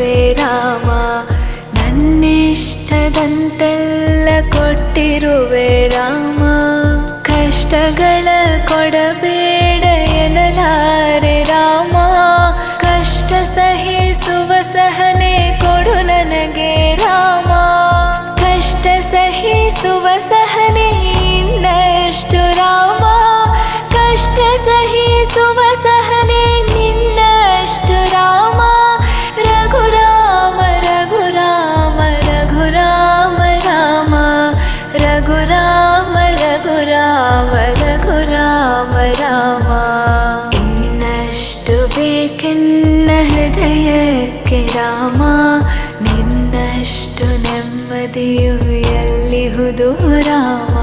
ಇಟ್ಟಿರುವೆ ರಾಮ ನನ್ನಿಷ್ಟದಂತೆಲ್ಲ ಕೊಟ್ಟಿರುವೆ ರಾಮ. ಕಷ್ಟಗಳ ರಘುರಾಮ ರಘುರಾಮ ರಾಮ ಇನ್ನಷ್ಟು ಬೇಕೆನ್ನ ಹೃದಯಕ್ಕೆ ರಾಮ ನಿನ್ನಷ್ಟು ನೆಮ್ಮದಿಯು ಎಲ್ಲಿಹುದು ರಾಮ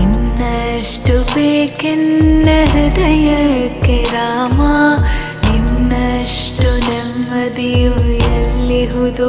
ಇನ್ನಷ್ಟು ಬೇಕೆನ್ನ ಹೃದಯಕ್ಕೆ ರಾಮ ನಿನ್ನಷ್ಟು ನೆಮ್ಮದಿಯು ಎಲ್ಲಿಹುದು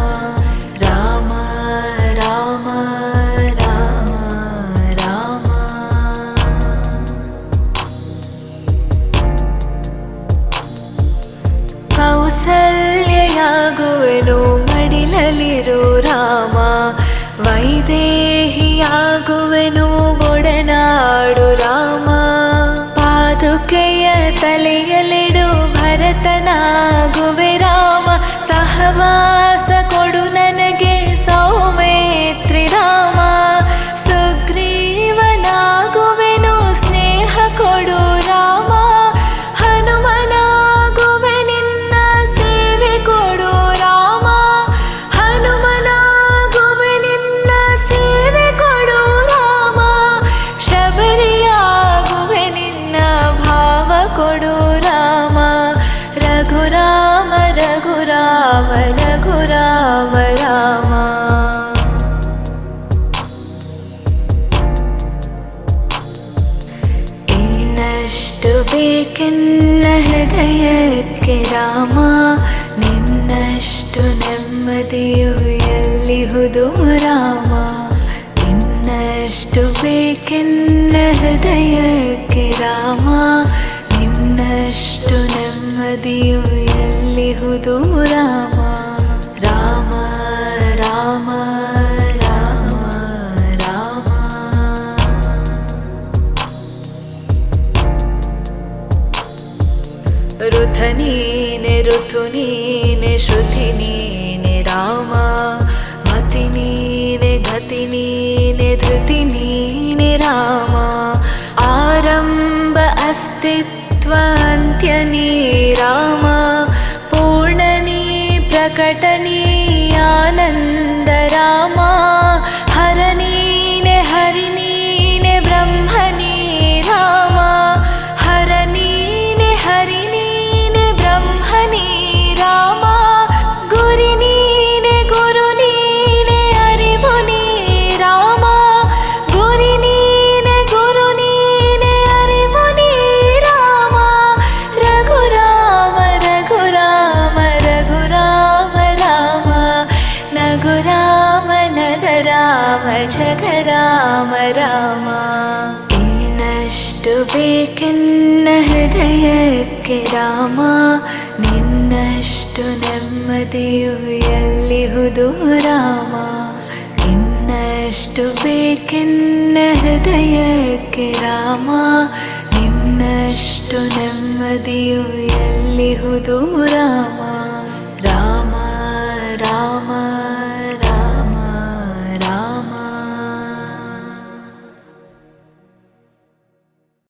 ಕೌಸಲ್ಯಾಗುವೆನು ಮಡಿಲಲಿರು ರಾಮ. ವೈದೇಹಿಯಾಗುವೆನು ಒಡನಾಡು ರಾಮ. ಪಾದುಕೆಯ ತಲೆಯಲಿಡು ಭರತನಾಗುವೆ ರಾಮ. ಸಹವಾಸ ಕೊಡು ರಘುರಾಮ ರಘುರಾಮ ರಾಮ ಇನ್ನಷ್ಟು ಬೇಕೆನ್ನ ಹೃದಯಕ್ಕೆ ರಾಮ ನಿನ್ನಷ್ಟು ನೆಮ್ಮದಿಯು ಎಲ್ಲಿಹುದು ರಾಮ ಇನ್ನಷ್ಟು ಬೇಕೆನ್ನ ಹೃದಯಕ್ಕೆ ರಾಮ ನಿನ್ನಷ್ಟು ನೆಮ್ಮದಿಯು ಎಲ್ಲಿಹುದು हृदो राम राम राम राम राम रुथनीन ऋथुनीन श्रुतिनीन राम मतिनीन गतिनीन धृतिनीन राम प्रकटनी ಜಗ ರಾಮ ರಾಮ ಇನ್ನಷ್ಟು ಬೇಕೆನ್ನ ಹೃದಯಕ್ಕೆ ರಾಮ ನಿನ್ನಷ್ಟು ನೆಮ್ಮದಿಯು ಎಲ್ಲಿಹುದು ರಾಮ ಇನ್ನಷ್ಟು ಬೇಕೆನ್ನ ಹೃದಯಕ್ಕೆ ರಾಮ ನಿನ್ನಷ್ಟು ನೆಮ್ಮದಿಯು ಎಲ್ಲಿಹುದು ರಾಮ